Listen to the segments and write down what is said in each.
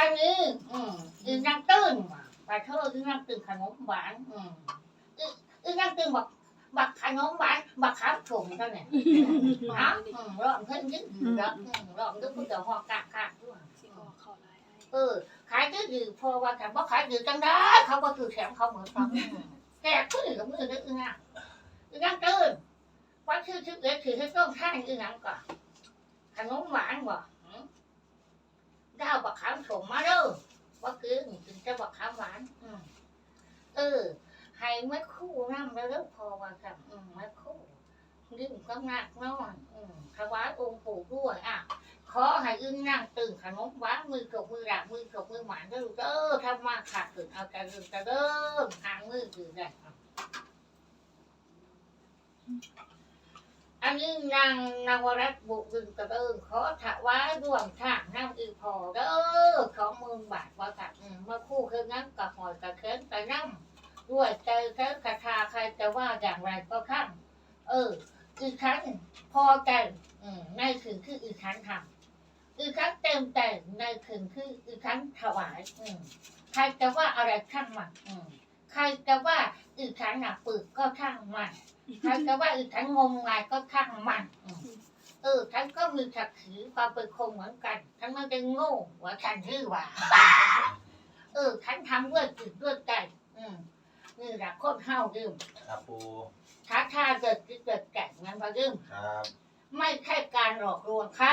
อันนี้อืมอีนางตื้นปลาเธออีนางตื้นขนมหวานอืมอีอีนางตื้นบักบักขนมหวานบักข้ามถุงเท่านั้นนะอืมร้องเพิ่นยึดอยู่แล้วอืมร้องยึดเพิ่นจะหอกกากกากด้วยเออขายก็ดีพอว่าแต่บ่ขายดีจังได้เขาก็คือแถมเขาเหมือนกันแกขึ้นกับมือได้อึ้งอะอึ้งอะตื่นว่าชื่อชื่อเอ็ดถือให้ต้องท่านอึ้งอะก่อนขนมหวานบ่ ดาวบักขามส่งมาเด้อว่าคือกินแต่บักขามหวานอืมเออให้เมื่อคู่น้ำแล้วพอว่าค่ะอืมเมื่อคู่ดื่มก็หนักนอนอืมถวายองค์ปู่ด้วยอะขอให้อึ้งนั่งตื่นขนมหวานมือกบมือหลักมือกบมือหวานเด้อเด้อทำมาขาดตื่นเอาแต่เริ่มแต่เริ่มหางมือถือได้ อันนี้นางนวรัตน์บุกึงกระเดิงขอถวายร่วมทางน้ำอีพอเด้อสองหมื่นบาทว่าค่ะอืมเมื่อคู่คืองั้นกับหอยกับเค้นกับน้ำด้วยใจแค่คาถาใครจะว่าอย่างไรก็ข้างเออ อีกครั้งพอใจอืมในคืนคืออีกครั้งทำอีกครั้งเต็มใจในคืนคืออีกครั้งถวายอืมใครจะว่าอะไรช่างมันอืม ครจะว่าอีกครั้งหนักปึกก็ช่างมันใครจะว่าอีกครั้งงมงายก็ช่างมันอืมเออฉันก็มีศักดิ์ศรีความเป็นคนเหมือนกันฉันไม่ได้โง่ว่าฉันชื่อว่าเออฉันทำด้วยจิตด้วยใจอืมนี่แหละโคตรเฮาดื่มครับปูท้าทายเกิดจิตเกิดแก่งนั้นมาดื่มครับ ไม่ใช่การหลอกลวงใคร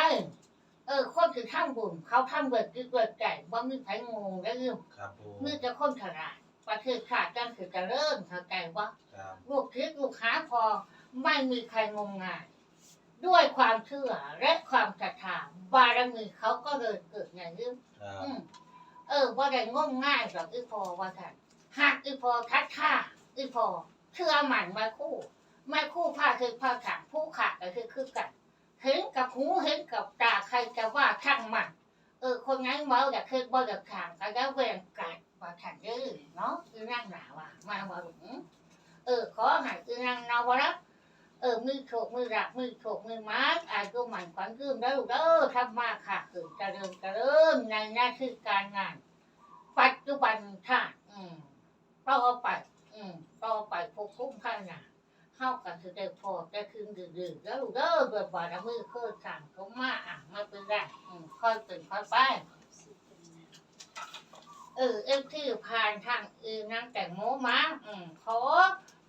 เออคนคือทำบุญเขาทำเบิดคือเกิดใจว่ามีไผงงได้ยืมครับปูมือจะคนฉลาด ประเทศชาติจังคือจะเริ่มเข้าใจว่าครับลูกคิดลูกหาพอไม่มีใครงมงาย ด้วยความเชื่อและความศรัทธาบารมีเขาก็เลยเกิดอย่างยืมครับอืมเออว่าได้งมง่ายหรอกอีพอว่าท่านหากอีพอทัดท่าอีพอเชื่อหมันมาคู่ไม่คู่ผ้าคือผ้าขาผู้ขาก็คือคือกัน เห็นกับหูเห็นกับตาใครจะว่าช่างมัน เออคนนั้นเมาอยากคือบ่อยากขางก็แล้วเวรกัด ว่าขันยื้อเนาะคือนั่งหนาว่ามาว่าหลงเออขอให้คือนั่งนาวรักเออมือโฉกมือรักมือโฉกมือมัดอายุหมันขวัญยืมแล้วลูกเด้อทำมาค่ะคือจะเริ่มจะเริ่มในหน้าที่การงาน ปัจจุบันค่ะอืมต่อไปอืมต่อไปพวกคุ้มข้างหน้าเข้ากันคือได้พอได้คืนดื้อๆแล้วเด้อเบิดบาดมือเคยสั่งเขามาอะมาเป็นได้อืมค่อยเป็นค่อยไป เออเอ็มที่ผ่านทางอือนางแต่งโมมาอืมขอ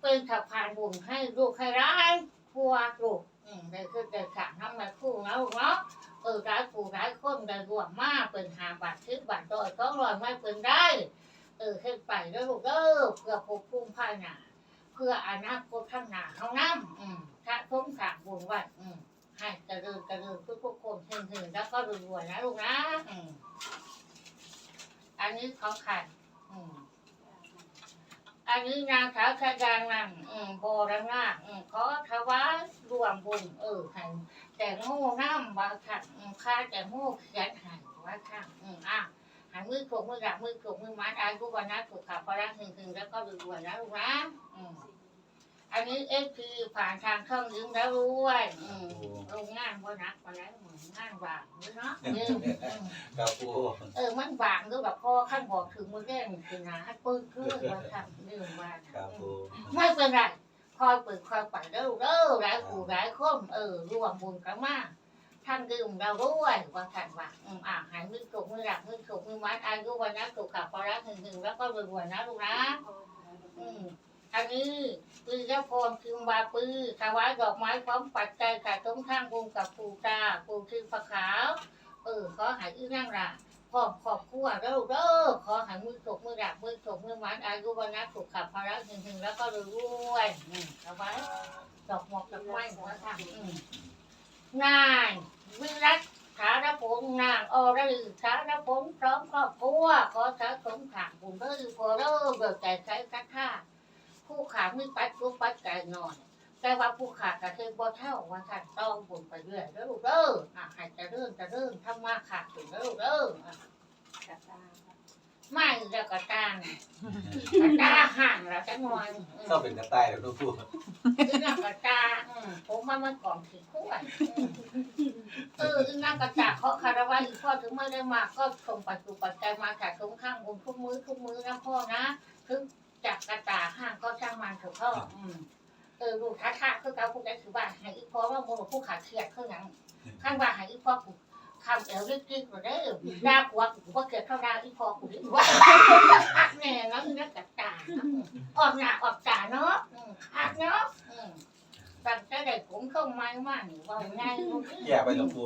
เป็นสะพานบุญให้ลูกให้ร้านพัวลูกอืมได้คือได้สั่งทำมาคู่นะลูกเนาะเออร้ายผู้ร้ายคนได้รวมมากเป็นหาบาททิบบาทโดยต้องรอยไม่เป็นได้เออขึ้นไปแล้วลูกเด้อเพื่อปกพุ่มผ้าหนาเพื่ออนาคตข้างหน้าเขาน้ำอืมถ้าทุ่มสร้างบุญไว้อืมให้เจริญเจริญทุกทุกๆคนเฮงๆแล้วก็รวยๆนะลูกนะอืม อันนี้เขาขัดอืมอันนี้นางสาวชายานังอืมโบราณาถอืมขอถวายรวมบุญเออหันแต่โง่น้ำบางขันอืมข้าแต่โง่เขียนหันว่าข้างอืมอะหันมือโขกมือหลักมือโขกมือมัดอายุวันนะถูกขับพระหึงหึงแล้วก็รวยๆนะลูกนะอืม อันนี้เอฟพีผ่านทางช่องยืมแล้วรวยอืมโรงงานบ่นักมาแล้วเหมือนงานบางนี่เนาะยืมอืมครับปูเออมันบางก็แบบพ่อขั้นบอกถึงมือแก่คือนะให้ปื้นขึ้นมาทำยืมมาครับปูไม่เป็นไรคอยเปิดคอยไปเด้อเด้อหลายผู้หลายคนเออรวมบุญกันมาท่านยืมเราด้วยว่าท่านว่าอืมอ่าหายมือถูกมือหลักมือถูกมือมัดอายุวันนะถูกขับพอรักหนึ่งหนึ่งแล้วก็รวยๆนะลูกนะอืม อันนี้ปืนเจ้าพรคือบาปือถวายดอกไม้พร้อมปัจจัยค่ะตรงข้างบุญกับปูตาปูคือพระขาว เออขอหายอื้อนั่งละพร้อมขอบครัวเด้อเด้อขอหายมือถกมือดักมือถกมือมันอายุวันนะถูกขับภาระหนึ่งหนึ่งแล้วก็รวยๆอืมถวายดอกหมอกดอกไม้หัวทางอืมนายวิรัตสารพงนางอรลือสารพงพร้อมครอบครัวขอสะสมขังบุญเด้อพอเด้อเบิกใจใช้กัท่า ผู้ขามีปัดผู้ปัดใจหน่อยแต่ว่าผู้ขากระเทยบ่เท่าว่าท่านต้องบุญไปเรื่อยแล้วลูกเด้ออะให้จะเริ่มจะเริ่มทำมาขาดถึงแล้วลูกเด้ออะไม่เรียกกระตานกระตาห่างแล้วจังหวะชอบเป็นกระต่ายแล้วปูอึ้งนางกระตาอืมผมมามันก่อนถือขั้วเอออึ้งนางกระตาเขาคารวะอีพ่อถึงไม่ได้มาก็ส่งปัจจุปัจจัยมาจากตรงข้างบนทุกมือทุกมือนะพ่อนะถึง จากกระตาห้างก็ช่างมันเถอะพ่ออืมเออลูกท้าทาคือการพูดได้คือว่าให้อีพ่อว่าโมโหผู้ขาดเครียดคือหยังข้างว่าให้อีพ่อกูคำเอวริกริกก็ได้ด่าผัวกูว่าเกิดเท่าดาอีพ่อกูดีกว่าหักแน่เนาะอึ้งนางกระตาเนาะออกหน้าออกตาเนาะอืมหักเนาะอืมตั้งแต่เด็กผมเข้ามาว่านี่ว่าง่ายลูกแย่ไปแล้วปู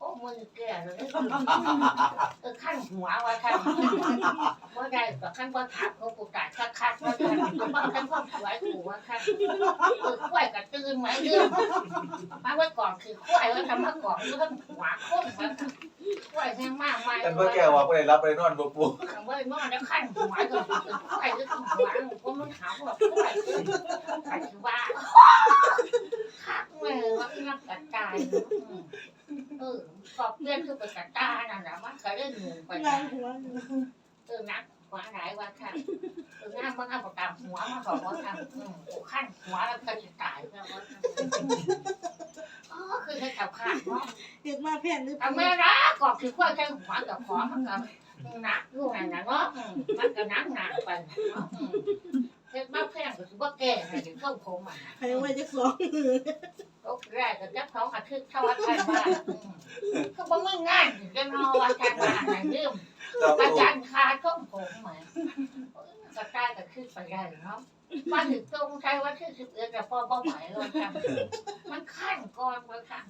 โอ้มือแก่เลยเออขั้นหัวว่าขั้นว่าได้ก็ขั้นว่าถักเขาปูตาคักคักว่าขั้นว่าขั้นความสวยกูว่าขั้นเออควายกระตื่นไหมเรื่องมาไว้ก่อนคือควายว่าทำมาก่อนเรื่องหัวโค้งว่าควายแห้งมากมายกันว่าแกว่าบ่ได้รับบ่ได้นอนบ่ปูคำว่าไอ้นอนแล้วขั้นหัวก็คือควายก็คือหัวก็มันถามว่าควายคือคือว่าคักแม่ว่านักกระจาย เออขอบเพื่อนคือเป็นกระตาน่ะนะมันก็เล่นหนึ่งไปนั่นะงหัวอยู่เออนักหัวหลายว่าค่ะเออน้ามันเอาตามหัวมาบอกว่าทำอืมโอ้ขั้นหัวแล้วก็จะตายแล้วว่าอ๋อคือให้ขับขาดเนาะเกิดมาแผ่นหรือทำไมรักก็คือควายแค่หัวกับหัวมันก็หนักอยู่นั่นนะเนาะอืมมันก็นักหนักไปเนาะอืม เฮ็ดมาแพงก็ถือว่าแก่ให้ถึงเข้าโคมอะใครไว้จะสองมือก็แรกก็จับเขาอาทิตย์เท่าวัดไทยบ้านอืมคือบ่มึงงานถึงจะนอนวัดไทยบ้านนั่นเรื่องครับอาปูจารย์คาช่องผมเหมือนกระต่ายก็ขึ้นไปได้เนาะมาถึงตรงใช้ว่าที่สิบเอ็ดแต่พอเป้าหมายเราทำมันขั้นก่อนมาค่ะ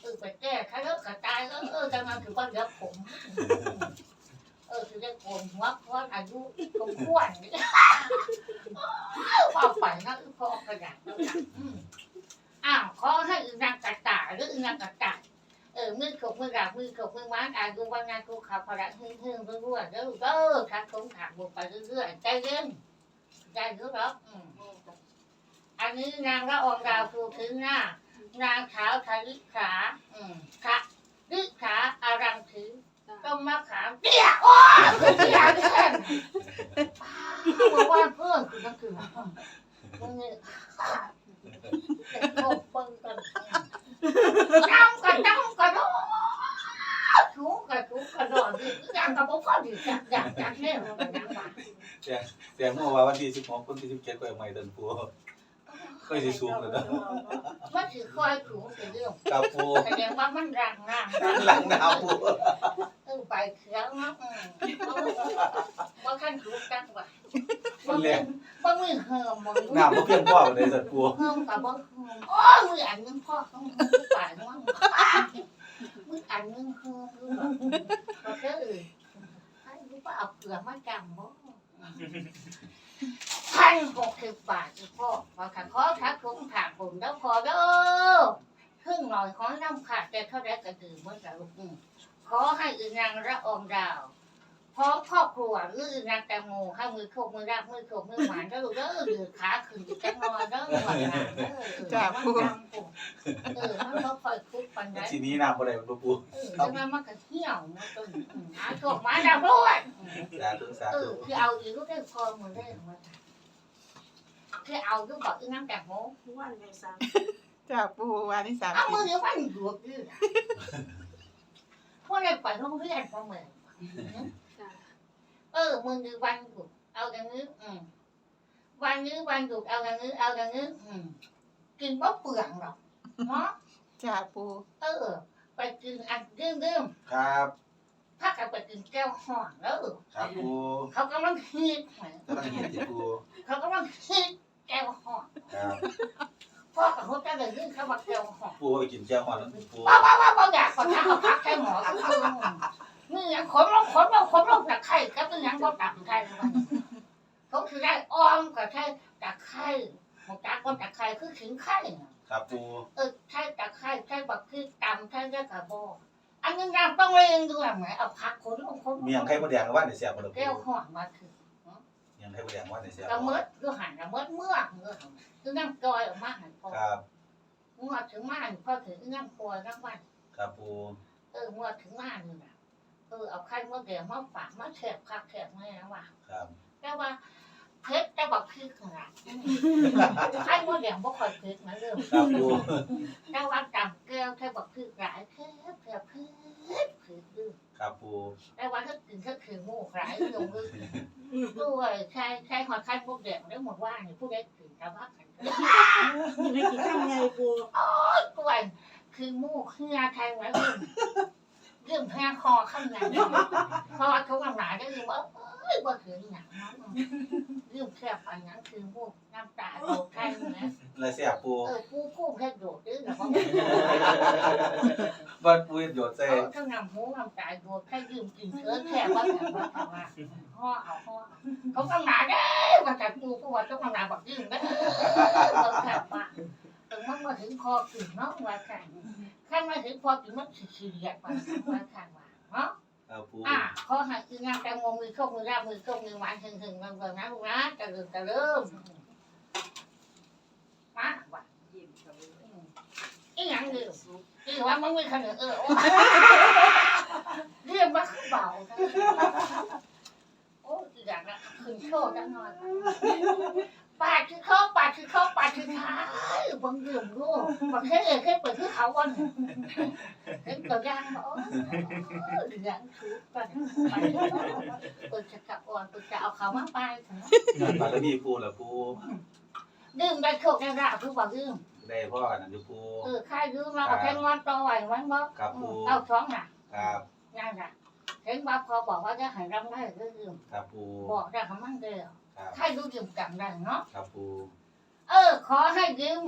เออไปแก้ถ้าเลิกกระต่ายก็เออจะมาถือว่าเดี๋ยวผม เออคือได้โกนหัวเพราะอายุสมควรนี่ความฝันนะคือพอกระดาษแล้วนะอืมอ้าวขอให้อึนางกระต่ายหรืออึนางกระต่ายเออมือขบมือดาบมือขบมือม้าอายุวันงานกูขับพลังหึ่งหึ่งรั่วๆเด้อเด้อทักสงถามบุกไปเรื่อยๆใจเย็นใจเย็นหรออืมอันนี้นางละอองดาวคือถึงหน้านางขาวทะลิขาอืมขะลิขาอารังถือ ต้มมะขามเตี้ยโอ้ยเตี้ยเพื่อนบอกว่าเพื่อนคือนั่นคือมึงเนี่ยเด็กโตเปิ้งกันน้ำกันน้ำกันโอ้ถูกันถูกันนอนดิยังกับพอดีจักจักจักเนี่ยมันยังมาแต่เมื่อว่าวันที่16คนที่17ก็ยังไม่เดินปูเคยสิสูงแล้วเนะมันถือคอยถูถึงเรื่องครับปูแสดงว่ามันรังน้ำหลังหนาวปู เออไปเขียวนะอืมว่าขั้นถูกจังว่ะมันแรงว่ามือเหิมมึงน้ำบ่เพียงพอบ่ได้สัตว์ปูเหิมกับว่าเหิมโอ้ยมืออันนึงพ่อต้องไปมั่งมืออันนึงเหิมรู้หรอก็คือให้รู้ว่าเอาเกลือมาจำบ่พันหกสิบบาทอีกพ่อพอขัดขอทักทุงถากผมแล้วพอเด้อครึ่งหน่อยขอน้ำขาดแต่เท่าไรก็ถือเมื่อไหร่ลูกอืม ขอให้อึนางระออมดาวพร้อมครอบครัวหรืออึนางแตงโมให้มือโคกมือรักมือโคกมือหวานเด้อลูกเด้อหรือขาขึ้นจะแตงนอนเด้อหวานหนาเด้อจ้าพูดเออมันก็คอยคุกปันได้ทีนี้น้ำบ่ได้บ่ปูเออจะมามันก็เหี่ยวมันต้นอืมหาโชคมาดาวด้วยอืมสาธุสาเอธุอคือเอาอีกลูกได้พอมือได้มาคือเอาลูกบอกอีน้ำแตงโมวันในสามจากปูวันที่สามเอาสิมือบเดียวมันหยวกดื้อ พวกเราไปโรงเรียนพอเหมือนเออมือดีวันหยุดเอาอย่างนี้อืมวันนี้วันหยุดเอาอย่างนี้เอาอย่างนี้อืมกินบ่เปลืองหรอกเนาะจากปูเออ ไปกินอันเรื่องครับๆพักกันไปกินแก้วห่อนแล้วครับปูเขากำลังฮิตเหมือนกำลังเห็นที่ปูเขากำลังฮิตแก้วห่อนครับ พ่อกับเขาจะเลยยื่นเข้ามาแก้วห่อนปูเอาไปกินแก้วฮอนแล้วปูว้าวว้าวว้าวอยากกดน้ำเอาพักใช้หมอกับเขานี่ยังขนลงขนลงขนลงตะไคร้ก็เป็นยังก็ตักไคร้มันเขาคือได้อ้อมกับใช่ตะไคร้หมดตาคนตะไคร้คือขิงไข่ครับปูเออใช่ตะไคร้ใช่บักคือตำใช่เรียกกระบอกอันนี้น้ำต้องเรียงด้วยไหมเอาพักขนลงขนลงเมียงไข่มดแดงว่าได้เสียบ่ล่ะปูแก้วห่อนมาคือเมียงไข่มดแดงว่าได้เสียกระเมิดด้วยหันกระเมิดเมื่อเมื่อ คือนั่งจอยออกมาหันพอครับเมื่อถึงมาพอถึงนั่งปวยนั่งวันครับปูเออเมื่อถึงมานี่นะเออเอาไข่มดแดงมาฝากมาแฉบคักแฉบแม่ว่ะครับ แต่ว่า เพชรแต่บอกคือขนาดไข่มดแดงบ่ค่อยเพชรนะเริ่มครับปูแต่ว่าจำแก้วแค่บอกคือหลายแค่แค่พืชพืชดื้อครับปูแต่ว่าถ้ากินก็คือหมูหลายลงมือด้วยใช่ใช่หอยไข่มดแดงได้หมดว่านี่ผู้ใดกินแต่ว่ากันไม่กี่ข้ามไงปูกวนคือหมูเฮือไทยไว้เรื่องเรื่องแพ้คอข้างในเพราะว่าเขาหนาได้ยินว่าเอ้ ยว่าถึงหนังนั้นเรื่องแค่ปันนั้นคือหมูน้ำตาโดดไทยนะแล้วเสียปูเออผู้ผู้แค่โดดดื้อหรอเพราะบ้านปูเฮ็ดโยดใส่เขาทั้งนำหูน้ำตาโดดแค่ยืมกินเชื้อแค่ว่าแต่ว่าแต่ว่าห่อเอาห่อเขาต้องหนาได้ว่าแต่ปูผู้ว่าต้องหนาแบบยืมได้เราแค่ว่าถึงมันมาถึงคอถึงน้องว่าแค่ขั้นมาถึงพอถึงมันสีเรียกว่าว่าแค่ว่าเนาะ ครับปูอะขอให้คืองานแตงโมมือโชคมือราบมือโชคมือหวานถึงถึงเงินเงินนะลูกนะจะเริ่มจะเริ่มมาว่ะอีหยังเดิมอีว่ามันมีขนาดเออเรียกว่าเบาโอ้อีอย่างนะขึ้นโชคจังหน่อย ปาดคือเขาปาดคือเขาปาดคือท้าบังเดิมลูกบังแค่เออแค่เปิดคือเขาวันเห็นตัวย่างบอกเลี้ยงชุดก่อนไปเปิดจะกลับอ่อนเปิดจะเอาเขามาไปเถอะงานบารมีปูล่ะปูดื่มได้โชคได้ราบทุกวันดื่มได้พ่ออันนั้นยูปูเออค่ายดื่มมาแค่งอนต่อไหวไว้บ่ครับปูเอาท้องน่ะ ครับนั่นน่ะเห็นว่าพอบอกว่าจะหันรำได้ก็ดื่มครับปูบอกได้คำมั่นเดียว ครับค่ายดูดื่มจำได้เนาะ ครับปูเออ ขอให้ดื่ม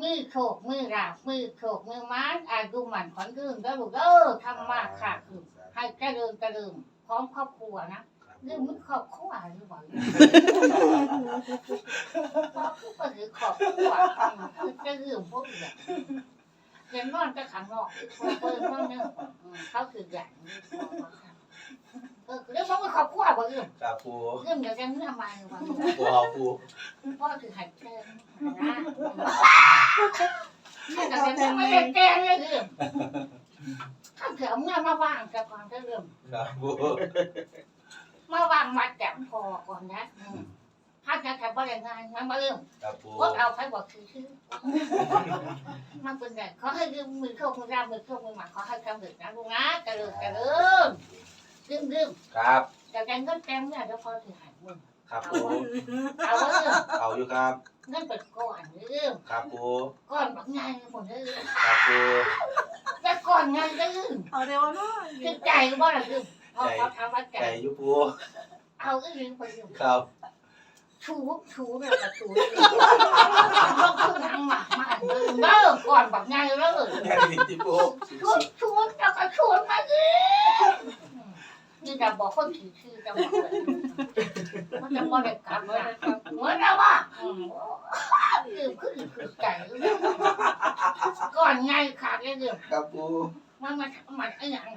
มือโชคมือราบมือโชคมือม้านอายุหมันขวัญดื่มแล้วลูกเออทำมากค่ะคือให้เจริญเจริญพร้อมครอบครัวนะครับเรื่องมันขอบคู่อะไรหรือเปล่าก็คือขอบคู่อะคือจะเรื่องพวกเนี่ยเรียนนอนก็ขังนอกคือเปิดนอนเนี่ยเขาคือใหญ่เอ อเรื่องมันขอบคู่อะเรื่องครับปูเรื่องเดี๋ยวจะเมื่อมาว่าปูเอาปูพ่อคือหัดแกงนะแต่เรื่องไม่ได้แกงเลยเรื่องถ้าเกิดเมื่อมาว่างจะก่อนจะเรื่องครับปูมาวางมาแจมพอก่อนนะถ้าจะทำอะไรงานมันมาเริ่มครับปูพวกเราใครบอกคือชื่อมันเป็นไงขอให้ยืมมือเข้ามือราบมือเข้ามือหมาขอให้ทำเด็กนะลูกนะกระเริมกระเริมดื่มดื่มครับ แต่กันก็เต็มเนี่ยเดี๋ยวพอถือหายมือครับปูเอาเรื่องเอาอยู่ครับ เงินเป็นก้อนเรื่องครับปูก้อนแบบไงหมดเลยครับปูแต่ก้อนไงก็ลืมเอาเร็วเนาะคือใจก็บ่ละลืมพอเขาทำว่าใจใจอยู่ปูเอาก็ลืมไปลืมครับชูชูเลยกับชูเลยต้องขึ้นทางหมากมาเลยเลิกก่อนแบบไงเลยแค่นี้ที่ปูชวนชวนแล้วก็ชวนมา สินี่จะบอกคนถือชื่อจะบอกเลยมันจะบอกเด็กกลับมาเหมือนนะว่าคือคือคือใจก่อนไงขาดเลยเรื่องครับปูมันมามันไอ้ยัง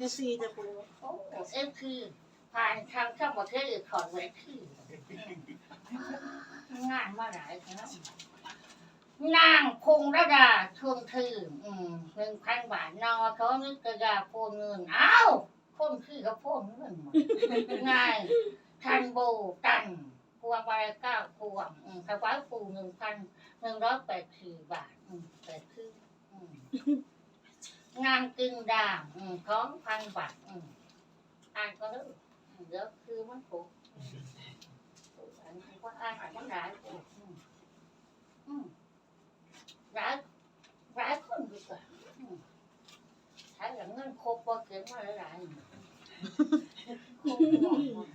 จะซีจะปูโอ้เอ็มคือผ่านทางช่องประเทศอื่นถอดไว้ที่งานมาหลายครั้งนางพงระดาชวงถืออืมหนึ่งพันบาทนอเขานึกกระยาโพนเงินอ้าว พ่นคือกับพ่นเงินหมดง่ายทันโบตันพวงมาลัยเก้าพวงอืมถวายปูหนึ่งพันหนึ่งร้อยแปดสี่บาทอืมแปดคืออืมงานกึ่งด่างอืมสองพันบาทอืมอ่านก็ได้เดี๋ยวคือมันถูกอ่าอ่านอ่านมันหลายอืมอืมหลายหลายคนดีกว่า อืมใช้หลังเงินครบพอเก็บมาหลายๆครบหมดหมด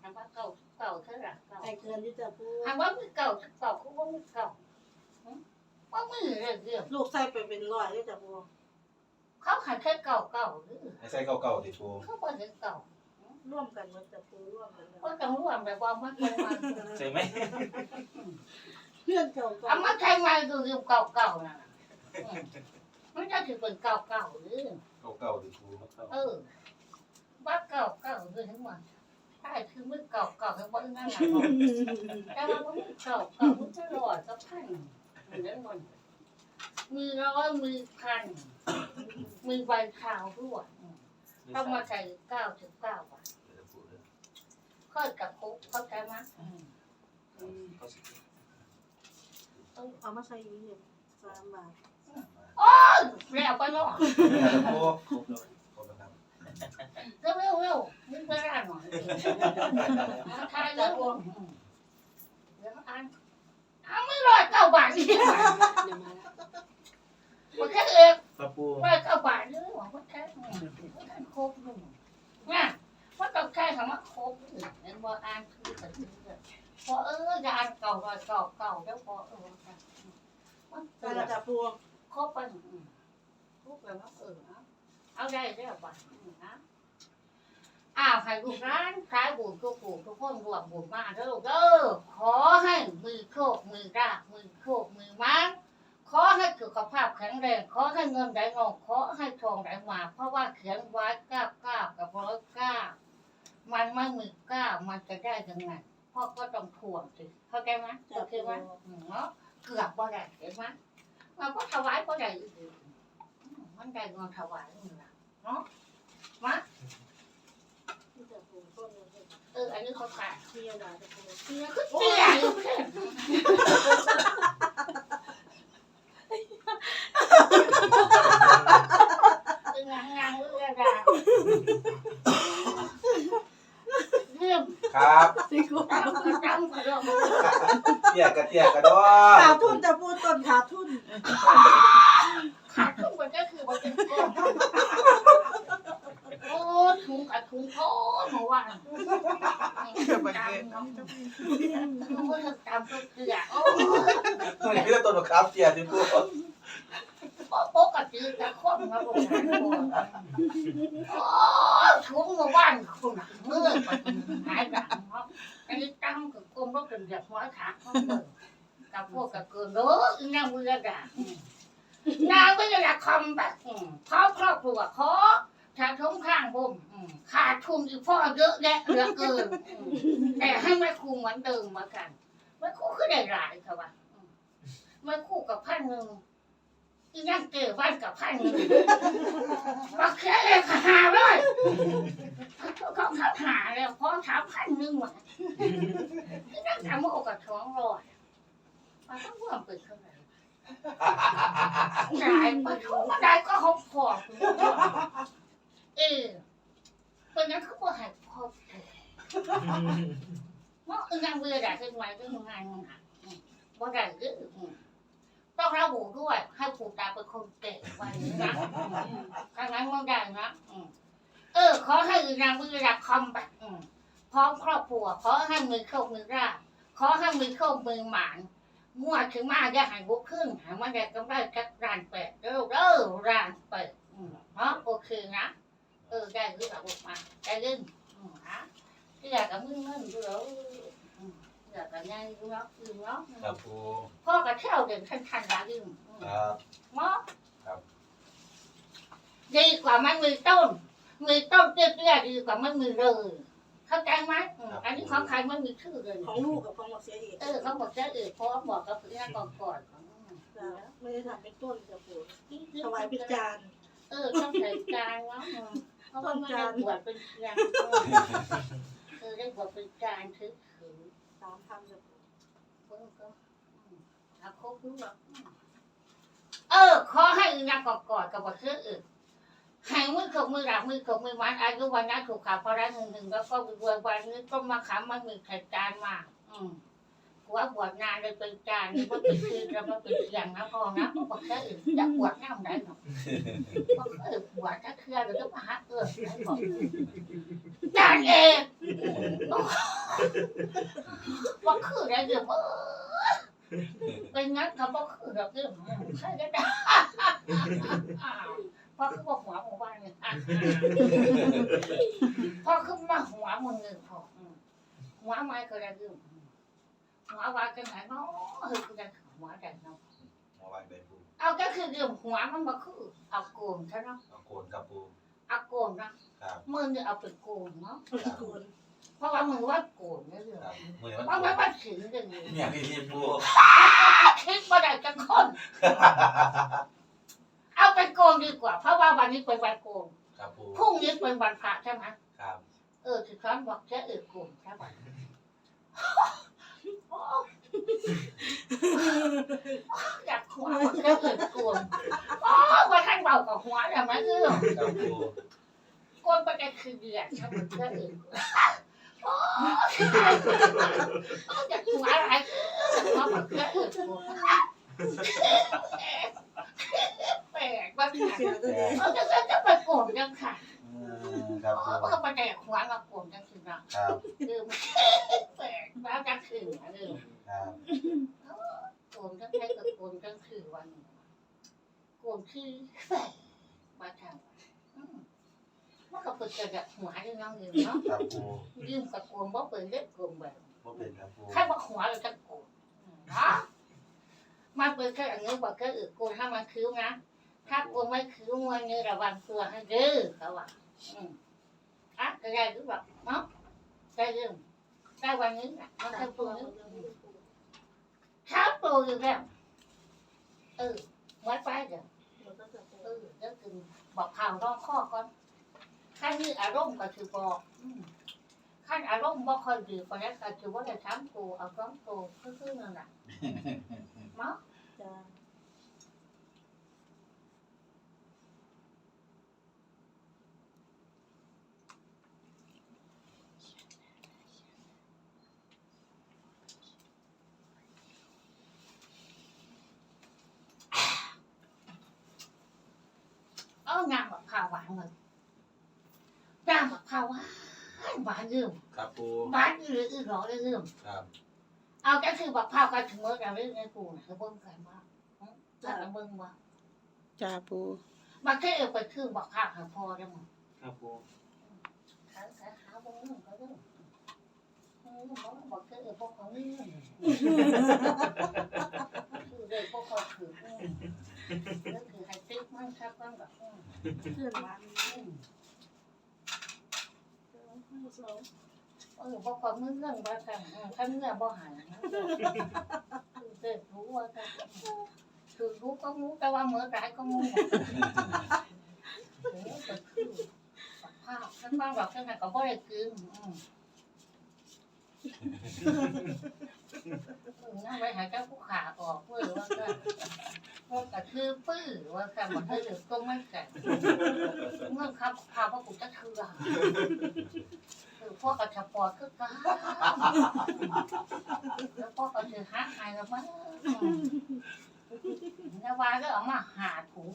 ทำว่าเก่าเก่าเท่าไหร่เก่าไอเกินที่จะปูทำว่าไม่เก่าเก่าก็ว่าไม่เก่าหึว่าไม่เรื่องเรื่องลูกใส่ไปเป็นร้อยที่จะปูเขาขายแค่เก่าเก่าหรือให้ใส่เก่าๆที่ปูเขาบอกถึงเก่าร่วมกันมันจะปูร่วมกันก็ต้องร่วมแบบว่ามันเป็นมันใช่ไหมเพื่อนเก่าเอามาใช้มาดูเรื่องเก่าเก่าน่ะอื มมันจะถือเป็นเก่าเก่าหรือเก่าๆที่ปูเออว่าเก่าเก่าหรือทั้งหมดใช่คือมือเก่าเก่าทั้งหมดนั่นแหละแต่ว่ามันเก่าเก่ามันจะรอดสักพันเหมือนนั้นหมดมือร้อยมือพันมือใบขาวด้วยอืมต้องมาใส่เก้าถึงเก้าบาทค่อยกับคุกเข้าใจไหมอืมเอามาใส่ยี่สิบสามบาท แล้วไปเนาะปูครบเลยครบแล้วครับเร็วเร็วเร็วมึงไปร้านหน่อยเอาทายเร็วเดี๋ยวอ่านเอาไม่รอดเก้าบาทนี่มันแค่เอกครับปูรอยเก้าบาทนี่หวังว่าแค่อืมว่าแค่ครบนี่เนี่ยว่าต้องใช้คำว่าครบนี่เห็นว่าอ่านคือกันเลยพอเออจะอ่านเก่าร้อยเก่าเก่าแล้วพอเออมันไปเตือแล้วนจ้ะปู ครบไปครบแล้วเออเอาเอาได้แล้วบาทอืมนะอ้าวให้ลูกร้านขายบุญทุกผู้ทุกคนรวมบุญมาเด้อลูกเด้อขอให้มือโชคมือราบมือโชคมือมันขอให้สุขภาพแข็งแรงขอให้เงินไหลงอกขอให้ทองไหลมาเพราะว่าเขียนไว้เก้าเก้ากับร้อยเก้ามันไม่มีเก้ามันจะได้ยังไงพ่อก็ต้องทวงสิเข้าใจไหมโอเคไหมอืมเนาะเกือบบ่ได้เห็นไหม มันก็ถวายบ่ได้อีกอืมมันได้เงินถวายนี่ล่ะเนาะมาที่จ้ะปูต้นเลยเอออันนี้เขาขายเที่ยวดาจ้ะปูเตี้ยคือเตี้ยอยู่แค่งานงานเรื่องอะไร เรื่องครับสี่กูตามกระจำกระดองเตี้ยกระเตี้ยกระดอขาดทุนจ้ะปูต้นขาดทุนขาดทุกคนก็คือว่าเป็นก้นโอ้ถุงกับถุงโอ้เมื่อวานเกิดบังเกิดจำเนาะโอ้จำก็เกลือโอ้ตัวนี้พี่ต้นมะขามเตี้ยที่ปูปกติแต่คนมาบอกโอ้ถุงเมื่อวานคุณเมื่อ แบบหัวขาเขาเลยกับพวกกับเกินเด้อนางวิรดานางวิรดาคอมแบบพร้อมครอบครัวขอชาทุ่งข้างบุมขาดทุนอีกพ่อเยอะแยะเหลือเกินแต่ให้แม่ครูเหมือนเดิมเหมากันแม่ครูคือได้หลายค่ะว่าแม่ครูกับพันหนึ่งอีนั่งเจอบ้านกับพันหนึ่งมาแค่เองหาเลย เขาเขาหาแล้วพอถามพันหนึ่งว่ะอีนั่งทำมาอกกับท้องรอยมันก็ว่าเปิดเท่าไหร่ได้ปะทุกได้ก็หกพอเออเป็นนั้นเขาบอกให้พอเถอะเนาะอีนั่งเบื่อได้ขึ้นไว้ก็งานมึงอะบ่ได้ก็ต้องระบุด้วยให้ปู่ตาเป็นคนเก่งไว้นะถ้างั้นมึงได้นะ เออ ขอให้อีนางวิราคอมแบบพร้อมครอบครัว ขอให้มือโชคมือราบขอให้มือโชคมือหมานมั่วถึงมาอย่าหันบุกขึ้นหามาได้กำไรจักรานเป็ดเด้อเด้อรานเป็ดเนาะโอเคนะเออได้หรือเอาออกมาได้เล่นฮะที่อยากกับมึงมึงดูแล้วอยากกับง่ายดูเนาะดูเนาะครับปูพ่อกับเที่ยวเด่นทันทันละยืมครับเนาะครับดีกว่ามันมีต้น มีต้นเตี้ยๆดีกว่ามันมีเลย เข้าใจไหมอันนี้ของใครไม่มีชื่อเลยของลูกกับของหมดเสียเอกเออเขาบอกจะเออเพราะบอกกับพี่นักก่อนก่อนไม่ได้ทำเป็นต้นจ้ะปูถวายเป็นจานเออต้องใส่จานเนาะเพราะว่าไม่ได้บวชเป็นจานเออได้บวชเป็นจานถือถือ สามพันจ้ะปูเพิ่งก็เอาครบรู้หรอกเออ ขอให้อีนางกอดกอดกับบอกเชื่ออื่น ให้มือขบมือหลักมือขบมือมันอายุวันนั้นถูกขาพอได้หนึ่งหนึ่งแล้วก็รวยวันนี้ก็มาขำมันมีไข่จานมาอืมหัวบวชงานเลยเป็นจานนี่มันเป็นคือแล้วมันเป็นเสียงนะพอนะบอกเชื่ออื่นจะบวชน้ำได้หรอกบอเออบวชถ้าเคลื่อนหรือจะมาหาเออให้บอกจานเองบอกคืออะได้เดี๋ยวเออเป็นงั้นเขาบอกคือเราเรื่องใช่ก็ได้ พอคือบอกหัวหมู่บ้านเนี่ยพอคือมาหัวมึงหนึ่งพอหัวไม้ก็ได้เรื่องหัววากันไหนเนาะเฮ้ยกูจะหัวได้เนาะหมอวางได้ปูเอาก็คือเรื่องหัวมันมาคือเอาโกนใช่เนาะเอาโกนครับปูเอาโกนนะครับมือเนี่ยเอาเป็นโกนเนาะตะโกนเพราะว่ามึงว่าโกนเนี่ยเรื่องครับมือมันเพราะมันว่าถึงเรื่องนี้เนี่ยพี่ที่ปูคิดว่าได้จะคน เอาไปโกงดีกว่า เพราะว่าวันนี้เป็นวันโกงครับปูพรุ่งนี้เป็นวันพระใช่ไหมครับเออคือช้อนบอกแค่เออกลุ่มใช่ไหมอยากหัวบอกแค่เออกลุ่มอ๋อว่าท่านเบากับหัวแต่ไหมคือครับปูกวนไปแต่คือเดือดใช่ไหมแค่เออกลุ่มอ๋ออยากหัวอะไรหัวบอกแค่เออกลุ่ม แปลกว่าเสือตัวนี้เขาจะจะไปโกรธยังค่ะอืมครับปูเขาไปแดกหัวกับโกรธจังคือนะครับลืมแปลกแล้วจังคือลืมครับโกรธจังใช้กับโกรธจังคือวันโกรธคือแปลกมาทางมันก็เปิดกระหัวที่น้องลืมเนาะครับปูลืมกับโกรธบ่เปิดเล็กโกรธแบบบ่เป็นครับปูใครบอกหัวเราจะโกรธนะ มันเป็นแค่อันนี้บอกแค่อื่นกรธถ้ามันคิ้วนะ ถ้ากรธไม่คิ้วมันนี่ระวังตัวให้ดื้อเขาว่าอืมอะก็ได้รือเปล่าเนาะได้เรื่องได้วันนี้นะมันสาแค่มตัตัววนี้ยังไม่ได้ปูเช้าโตอยู่แล้วเออไว้ไปเดี๋ยวมันก็จะปูเออแล้วกินบอกข่าวรองข้อก่อนขั้นนี้อารมณ์ก็คือบอกขั้นอารมณ์บ่ค่อยดีก็แล้วก็คือว่าจะช้ำตัวเอาร้องตัวคือๆนั่นแหละ เนาะจ้าเอาน้ำมะพร้าวหวานเลยน้ำมะพร้าวหวานหวานลืมครับปู หวานอืออือหรอลืมครับ เอาก็คือบักพร้าวกันถึงเมื่อกันเรื่องในกูนะเบิ่งกันว่าถ้าจะเบิ่งว่าจ้าปูบักแค่เอาไปคือบักพร้าวหาพอได้มั้งครับปูหาหาหาบ่เรื่องก็เรื่องเออบอกบักแค่เอาพวกเขาเรื่องคือเลยพวกเขาถืออืมแล้วคือให้ติ๊กมันครับมันแบบอืมเพื่อนมันอืมสอง เออพวกเขามือเรื่องว่าทำอืมถ้าเมื่อบ่หายนะคือเด็กรู้ว่าคือรู้ก็รู้แต่ว่าเมื่อไรก็งูเออก็คือบักพร้าวถ้าฟังบอกแค่นั้นก็บ่ได้กินอืมนั่งไปหาเจ้าผู้ขาออกเพื่อว่าก็พว่ากระทือปื้อว่าค่ะมันให้เหลือก็ไม่แก่เมื่อครับพาว่ากูจะเถื่อ คือพวกกระชับปอดคือกันแล้วพวกกระถือหักหายแล้วมั้งนาวาก็ออกมาหาถุง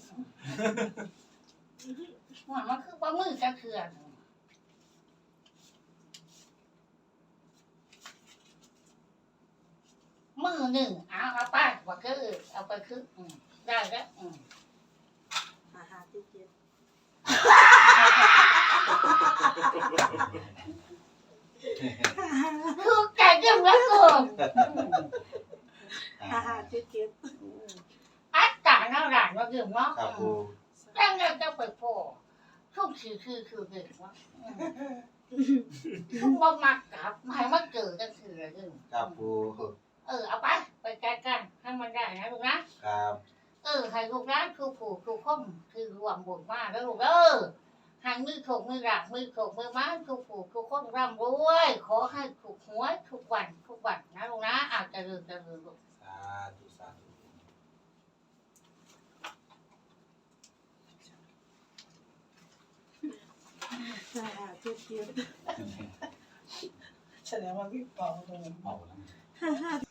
ว่ามันคือว่ามือจะเถื่อนมือหนึ่งเอาเอาไปว่าคือเอาไปคือได้แล้วหาหาเจ็ดเจ็ด คือใจเรื่องแล้วเกินหาหาเจ็ดเจ็ดอัตตาหน้าหลานมาเรื่องเนาะครับปูตั้งแต่จะไปพ่อทุกคือคือคือเด็กว่าทุกว่ามักกลับหมายมาเจอกันคืออะไรเรื่องครับปูเออเอาไปไปแก้กันให้มันได้นะลูกนะครับ เออให้ลูกนะคือผูกคือข้อมคือรวมบุญมากแล้วลูกเออ ให้มือถกมือหลักมือถกมือม้คือผูกคือข้อมร่ำรวยขอให้ถูกหวยทุกวันทุกวันนะลูกนะอาจจะเริญจะเริญลูกสาธุสาธุหาหาเจ็ดเจ็ดแสดงว่าพี่เป่าตรงเอาแล้ว